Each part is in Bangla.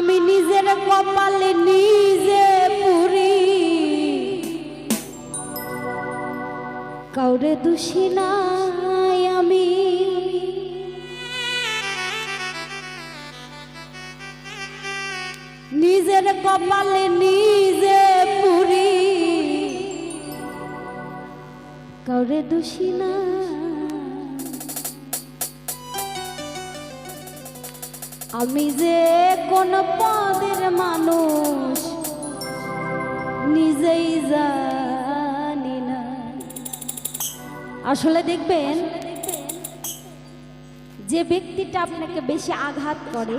আমি নিজের কপালে নিজে পুরি। কাউরে দোষী নাই আমি। নিজের কপালে নিজে পুরি। কাউরে দোষী না আমি যে কোন পদের মানুষ, নিজেই জানি না। আসলে দেখবেন, যে ব্যক্তিটা আপনাকে বেশি আঘাত করে,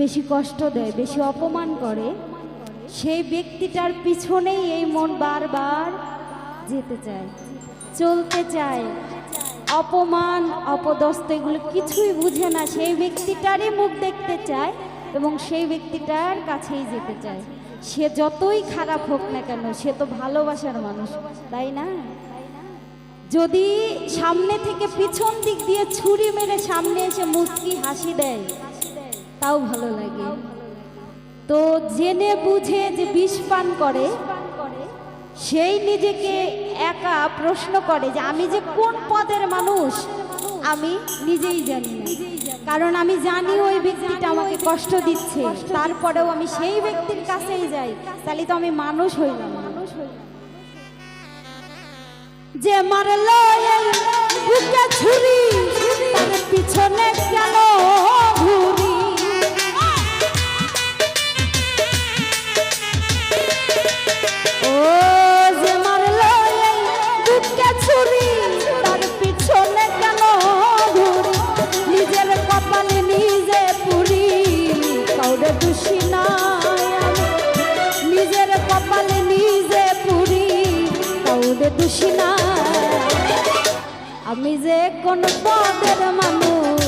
বেশি কষ্ট দেয়, বেশি অপমান করে, সেই ব্যক্তিটার পিছনেই এই মন বারবার যেতে চায়, চলতে চায়। অপমান, অপদস্থ এগুলো কিছুই বুঝে না। সেই ব্যক্তিটারই মুখ দেখতে চায় এবং সেই ব্যক্তিটার কাছেই যেতে চায়। সে যতই খারাপ হোক না কেন, সে তো ভালোবাসার মানুষ, তাই না? যদি সামনে থেকে পিছন দিক দিয়ে ছুরি মেরে সামনে এসে মুচকি হাসি দেয়, তাও ভালো লাগে। তো জেনে বুঝে যে বিষ পান করে সেই নিজেকে একা প্রশ্ন করে যে আমি যে কোন পদের মানুষ, আমি নিজেই জানি কারণ আমি জানি ওই ব্যক্তিটা আমাকে কষ্ট দিচ্ছে, তারপরেও আমি সেই ব্যক্তির কাছেই যাই, তাহলে তো আমি মানুষ হইলাম না। যে মারলো বুকে ছুরি পিছনে কেন ঘুরি? দোষী না। আমি যে কোন পদের মানুষ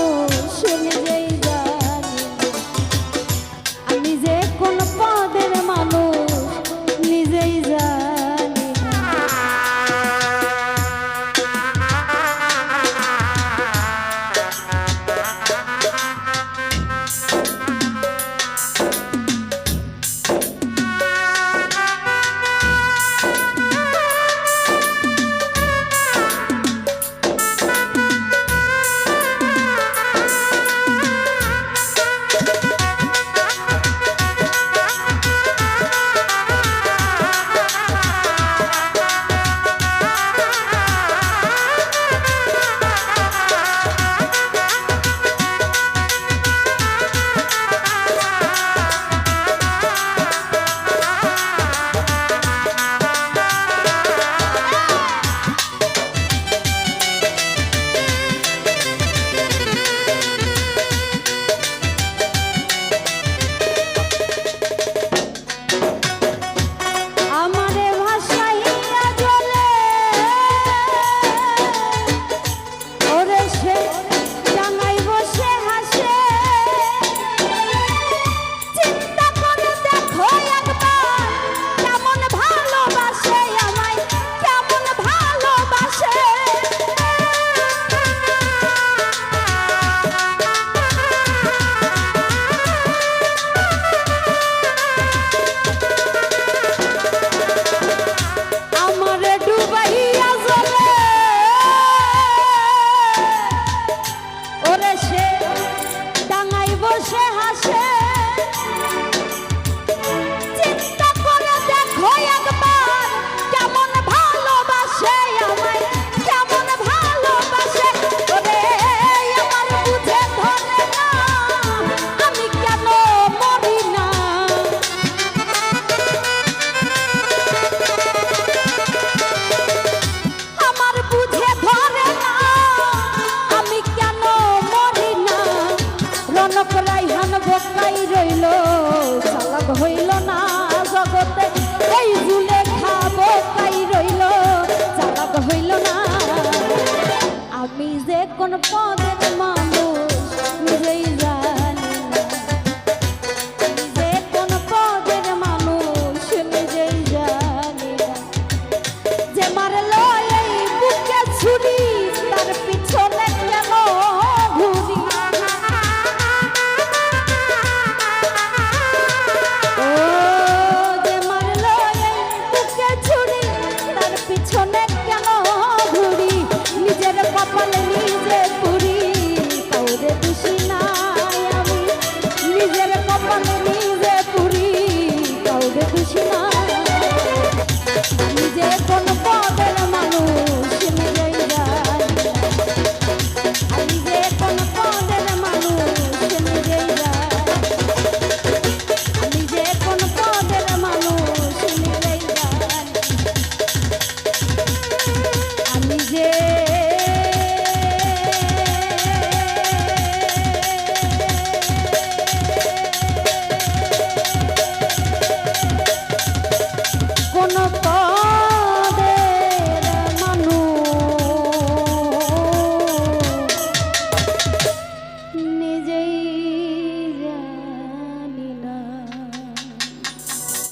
রাস্তায় রইল, চালাক হইল না জগতে। এই জুলে খাব তাই রইল, চালাক হইল না। আমি যে কোন পথ